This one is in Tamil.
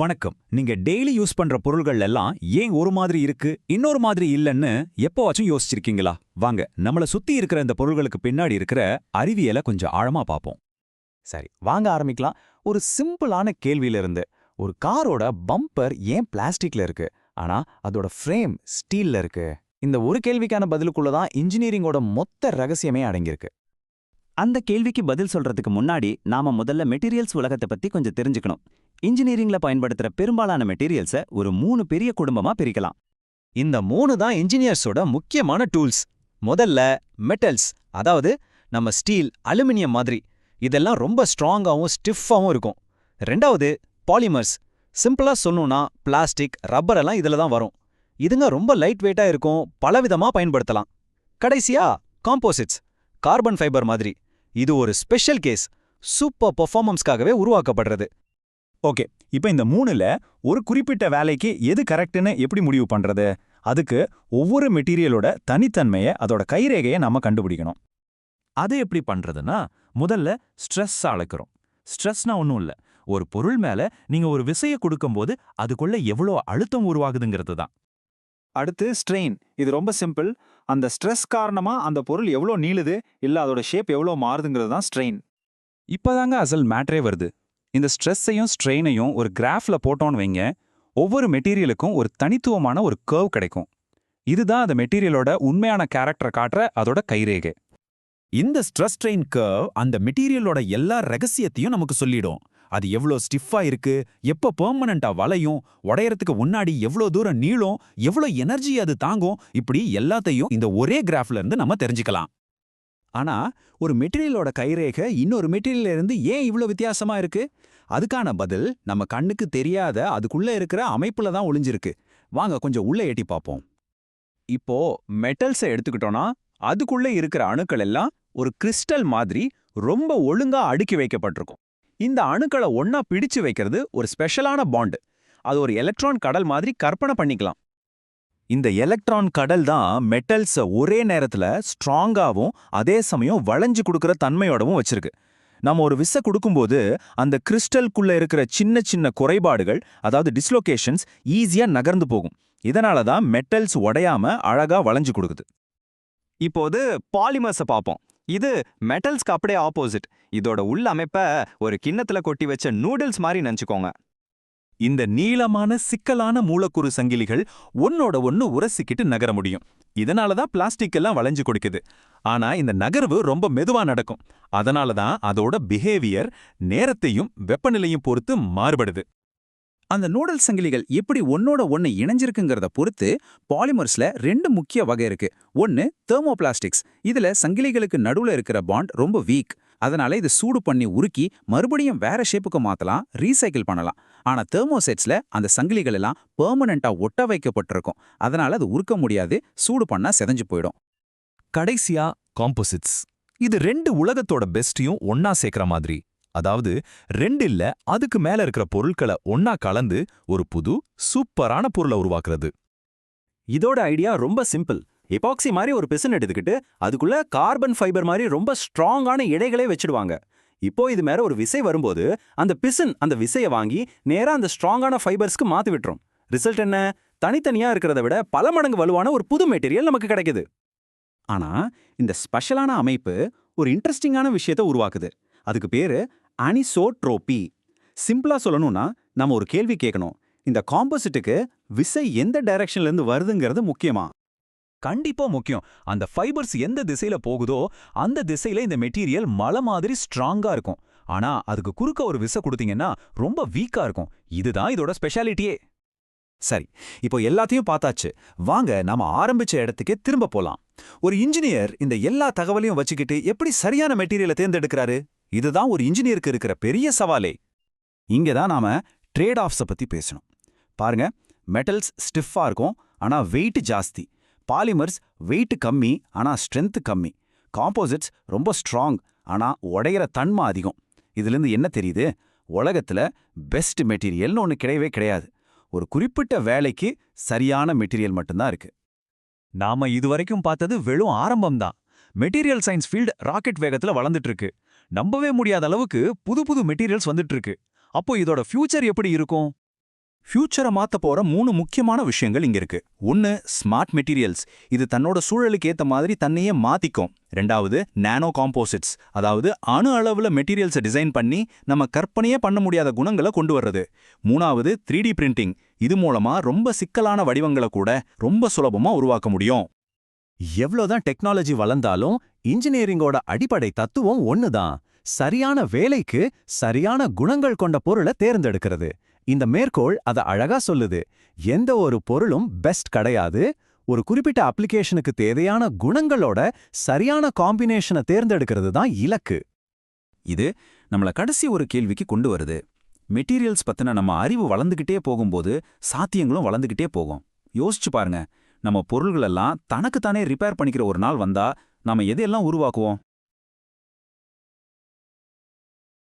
வணக்கம். நீங்க டெய்லி யூஸ் பண்ற பொருள்கள் எல்லாம் ஏன் ஒரு மாதிரி இருக்கு இன்னொரு மாதிரி இல்லைன்னு எப்போவாச்சும் யோசிச்சிருக்கீங்களா? வாங்க நம்மள சுத்தி இருக்கிற இந்த பொருள்களுக்கு பின்னாடி இருக்கிற அறிவியலை கொஞ்சம் ஆழமா பார்ப்போம். சரி வாங்க ஆரம்பிக்கலாம். ஒரு சிம்பிளான கேள்வியில இருந்து ஒரு காரோட பம்பர் ஏன் பிளாஸ்டிக்ல இருக்கு? ஆனா அதோட ஃப்ரேம் ஸ்டீல்ல இருக்கு. இந்த ஒரு கேள்விக்கான பதிலுக்குள்ள தான் இன்ஜினியரிங்கோட மொத்த ரகசியமே அடங்கியிருக்கு. அந்த கேள்விக்கு பதில் சொல்றதுக்கு முன்னாடி நாம முதல்ல மெட்டீரியல்ஸ் உலகத்தை பத்தி கொஞ்சம் தெரிஞ்சுக்கணும். இன்ஜினியரிங்ல பயன்படுத்துற பெரும்பாலான மெட்டீரியல்ஸை ஒரு மூணு பெரிய குடும்பமா பிரிக்கலாம். இந்த மூணு தான் இன்ஜினியர்ஸோட முக்கியமான டூல்ஸ். முதல்ல மெட்டல்ஸ் அதாவது நம்ம ஸ்டீல் அலுமினியம் மாதிரி. இதெல்லாம் ரொம்ப ஸ்ட்ராங்காவும் ஸ்டிஃபாகவும் இருக்கும். ரெண்டாவது பாலிமர்ஸ் சிம்பிளா சொல்லணும்னா பிளாஸ்டிக் ரப்பர் எல்லாம் இதுல தான் வரும். இதுங்க ரொம்ப லைட் வெயிட்டா இருக்கும் பலவிதமா பயன்படுத்தலாம். கடைசியா காம்போசிட்ஸ் கார்பன் ஃபைபர் மாதிரி. இது ஒரு ஸ்பெஷல் கேஸ் சூப்பர் பெர்ஃபார்மன்ஸ்க்காகவே உருவாக்கப்படுறது. ஓகே இப்போ இந்த மூணுல ஒரு குறிப்பிட்ட வேலைக்கு எது கரெக்டுன்னு எப்படி முடிவு பண்றது? அதுக்கு ஒவ்வொரு மெட்டீரியலோட தனித்தன்மையை அதோட கைரேகையை நாம கண்டுபிடிக்கணும். அது எப்படி பண்றதுன்னா முதல்ல ஸ்ட்ரெஸ் அளக்கிறோம். ஸ்ட்ரெஸ்னா ஒன்றும் இல்ல. ஒரு பொருள் மேல நீங்க ஒரு விசைய கொடுக்கும்போது அதுக்குள்ள எவ்வளோ அழுத்தம் உருவாகுதுங்கிறது தான். அடுத்து ஸ்ட்ரெயின். இது ரொம்ப சிம்பிள். அந்த ஸ்ட்ரெஸ் காரணமா அந்த பொருள் எவ்வளோ நீளுது இல்ல அதோட ஷேப் எவ்வளோ மாறுதுங்கிறது தான் ஸ்ட்ரெயின். இப்பதாங்க அசல் மேட்ரே வருது. இந்த ஸ்ட்ரெஸ்ஸையும் ஸ்ட்ரெயினையும் ஒரு கிராஃப்ல போட்டோன்னு வைங்க ஒவ்வொரு மெட்டீரியலுக்கும் ஒரு தனித்துவமான ஒரு கர்வ் கிடைக்கும். இதுதான் அந்த மெட்டீரியலோட உண்மையான கேரக்டரை காட்டுற அதோட கைரேகை. இந்த ஸ்ட்ரெஸ் ட்ரெயின் கர்வ் அந்த மெட்டீரியலோட எல்லா ரகசியத்தையும் நமக்கு சொல்லிடும். அது எவ்வளோ ஸ்டிஃபாக இருக்கு எப்போ பெர்மனண்ட்டாக வளையும் உடையறதுக்கு முன்னாடி எவ்வளோ தூரம் நீளும் எவ்வளோ எனர்ஜி அது தாங்கும் இப்படி எல்லாத்தையும் இந்த ஒரே கிராஃப்ல இருந்து நம்ம தெரிஞ்சுக்கலாம். ஆனா ஒரு மெட்டீரியலோட கைரேகை இன்னொரு மெட்டீரியல்ல இருந்து ஏன் இவ்வளோ வித்தியாசமா இருக்கு? அதுக்கான பதில் நம்ம கண்ணுக்கு தெரியாத அதுக்குள்ள இருக்கிற அமைப்புல தான் ஒளிஞ்சிருக்கு. வாங்க கொஞ்சம் உள்ள எட்டி பார்ப்போம். இப்போ மெட்டல்ஸை எடுத்துக்கிட்டோம்னா அதுக்குள்ள இருக்கிற அணுக்கள் எல்லாம் ஒரு கிறிஸ்டல் மாதிரி ரொம்ப ஒழுங்கா அடுக்கி வைக்கப்பட்டிருக்கும். இந்த அணுக்களை ஒன்னா பிடிச்சு வைக்கிறது ஒரு ஸ்பெஷலான பாண்டு அது ஒரு எலக்ட்ரான் கடல் மாதிரி கற்பனை பண்ணிக்கலாம். இந்த எலக்ட்ரான் கடல் தான் மெட்டல்ஸ ஒரே நேரத்துல ஸ்ட்ராங்காவும் அதே சமயம் வளைஞ்சு கொடுக்குற தன்மையோடவும் வச்சிருக்கு. நம்ம ஒரு விசை கொடுக்கும்போது அந்த கிறிஸ்டல்குள்ளே இருக்கிற சின்ன சின்ன குறைபாடுகள் அதாவது டிஸ்லொகேஷன்ஸ் ஈஸியா நகர்ந்து போகும். இதனால தான் மெட்டல்ஸ் உடையாம அழகா வளைஞ்சு கொடுக்குது. இப்போது பாலிமர்ஸை பார்ப்போம். இது மெட்டல்ஸ்க்கு அப்படியே ஆப்போசிட் இதோட உள்ள அமைப்பை ஒரு கிண்ணத்துல கொட்டி வச்ச நூடுல்ஸ் மாதிரி நினச்சிக்கோங்க. இந்த நீளமான சிக்கலான மூலக்கூறு சங்கிலிகள் ஒன்னோட ஒன்னு உரசிக்கிட்டு நகர முடியும். இதனால தான் பிளாஸ்டிக் எல்லாம் வளைஞ்சு கொடுக்குது. ஆனா இந்த நகர்வு ரொம்ப மெதுவா நடக்கும். அதனால தான் அதோட பிஹேவியர் நேரத்தையும் வெப்பநிலையும் பொறுத்து மாறுபடுது. அந்த நூடல் சங்கிலிகள் எப்படி ஒன்னோட ஒன்று இணைஞ்சிருக்குங்கிறத பொறுத்து பாலிமர்ஸ்ல ரெண்டு முக்கிய வகை இருக்கு. ஒன்னு தெர்மோபிளாஸ்டிக்ஸ் இதுல சங்கிலிகளுக்கு நடுவுல இருக்கிற பாண்ட் ரொம்ப வீக் அதனால இது சூடு பண்ணி உருக்கி மறுபடியும் வேற ஷேப்புக்கு மாத்தலாம் ரீசைக்கிள் பண்ணலாம். ஆனா தெர்மோசெட்ஸ்ல அந்த சங்கிலிகள் எல்லாம் பெர்மனண்டா ஒட்ட வைக்கப்பட்டிருக்கும். அதனால அது உருக்க முடியாது சூடு பண்ணா செதஞ்சு போயிடும். கடைசியா காம்போசிட்ஸ் இது ரெண்டு உலகத்தோட பெஸ்டையும் ஒன்னா சேர்க்கிற மாதிரி. அதாவது ரெண்டு இல்ல அதுக்கு மேல இருக்கிற பொருட்களை ஒன்னா கலந்து ஒரு புது சூப்பரான பொருளை உருவாக்குறது. இதோட ஐடியா ரொம்ப சிம்பிள் எபாக்சி மாதிரி ஒரு பிசின் எடுத்துக்கிட்டு அதுக்குள்ள கார்பன் ஃபைபர் மாதிரி ரொம்ப ஸ்ட்ராங்கான இடைகளே வச்சிடுவாங்க. இப்போ இது மேல ஒரு விசை வரும்போது அந்த பிசின் அந்த விசையை வாங்கி நேரா அந்த ஸ்ட்ராங்கான ஃபைபர்ஸ்க்கு மாத்தி விட்டுரும். ரிசல்ட் என்ன? தனித்தனியா இருக்கிறத விட பல மடங்கு வலுவான ஒரு புது மெட்டீரியல் நமக்கு கிடைக்குது. ஆனா இந்த ஸ்பெஷலான அமைப்பு ஒரு இன்ட்ரெஸ்டிங்கான விஷயத்தை உருவாக்குது. அதுக்கு பேரு அனிசோட்ரோபி சிம்பிளா சொல்லணும்னா நம்ம ஒரு கேள்வி கேட்கணும். இந்த காம்போசிட்டுக்கு விசை எந்த டைரக்ஷன்ல இருந்து வருதுங்கிறது முக்கியமா? கண்டிப்பா முக்கியம். அந்த ஃபைபர்ஸ் எந்த திசையில போகுதோ அந்த திசையில இந்த மெட்டீரியல் மலை மாதிரி ஸ்ட்ராங்கா இருக்கும். ஆனா அதுக்கு குறுக்க ஒரு விசை கொடுத்தீங்கன்னா ரொம்ப வீக்கா இருக்கும். இதுதான் இதோட ஸ்பெஷாலிட்டியே சரி இப்போ எல்லாத்தையும் பார்த்தாச்சு. வாங்க நாம ஆரம்பிச்ச இடத்துக்கே திரும்ப போலாம். ஒரு இன்ஜினியர் இந்த எல்லா தகவலையும் வச்சுக்கிட்டு எப்படி சரியான மெட்டீரியலை தேர்ந்தெடுக்கிறாரு? இதுதான் ஒரு இன்ஜினியருக்கு இருக்கிற பெரிய சவாலே. இங்க தான் நாம ட்ரேட் ஆஃப்ஸை பத்தி பேசணும். பாருங்க மெட்டல்ஸ் ஸ்டிஃபா இருக்கும் ஆனா வெயிட் ஜாஸ்தி. பாலிமர்ஸ் வெயிட் கம்மி ஆனா ஸ்ட்ரென்த் கம்மி. காம்போசிட்ஸ் ரொம்ப ஸ்ட்ராங் ஆனா உடையிற தன்மை அதிகம். இதுலேருந்து என்ன தெரியுது? உலகத்துல பெஸ்ட் மெட்டீரியல்னு ஒன்று கிடையவே கிடையாது. ஒரு குறிப்பிட்ட வேலைக்கு சரியான மெட்டீரியல் மட்டும்தான் இருக்கு. நாம இதுவரைக்கும் பார்த்தது வெறும் ஆரம்பம்தான் மெட்டீரியல் சயின்ஸ் ஃபீல்டு ராக்கெட் வேகத்துல வளர்ந்துட்டு இருக்கு. நம்பவே முடியாத அளவுக்கு புது புது மெட்டீரியல்ஸ் வந்துட்டு இருக்கு. அப்போ இதோட ஃபியூச்சர் எப்படி இருக்கும்? ஃபியூச்சரை மாற்ற போகிற மூணு முக்கியமான விஷயங்கள் இங்க இருக்கு. ஒன்னு ஸ்மார்ட் மெட்டீரியல்ஸ் இது தன்னோட சூழலுக்கு ஏத்த மாதிரி தன்னையே மாற்றிக்கும் ரெண்டாவது நானோ காம்போசிட்ஸ் அதாவது அணு அளவுல மெட்டீரியல்ஸை டிசைன் பண்ணி நம்ம கற்பனையே பண்ண முடியாத குணங்களை கொண்டு வர்றது. மூணாவது த்ரீ டி பிரிண்டிங் இது மூலமா ரொம்ப சிக்கலான வடிவங்களை கூட ரொம்ப சுலபமா உருவாக்க முடியும். எவ்வளோதான் டெக்னாலஜி வளர்ந்தாலும் இன்ஜினியரிங்கோட அடிப்படை தத்துவம் ஒண்ணுதான். சரியான வேலைக்கு சரியான குணங்கள் கொண்ட பொருளை தேர்ந்தெடுக்கிறது. இந்த மேற்கோள் அத அழகா சொல்லுது. எந்த ஒரு பொருளும் பெஸ்ட் கிடையாது. ஒரு குறிப்பிட்ட அப்ளிகேஷனுக்கு தேவையான குணங்களோட சரியான காம்பினேஷனை தேர்ந்தெடுக்கிறது தான் இலக்கு. இது நம்மள கடைசி ஒரு கேள்விக்கு கொண்டு வருது. மெட்டீரியல்ஸ் பத்தின நம்ம அறிவு வளர்ந்துகிட்டே போகும்போது சாத்தியங்களும் வளர்ந்துகிட்டே போகும். யோசிச்சு பாருங்க. நம்ம பொருள்களெல்லாம் தனக்குத்தானே ரிப்பேர் பண்ணிக்கிற ஒரு நாள் வந்தா நாம எதையெல்லாம் உருவாக்குவோம்?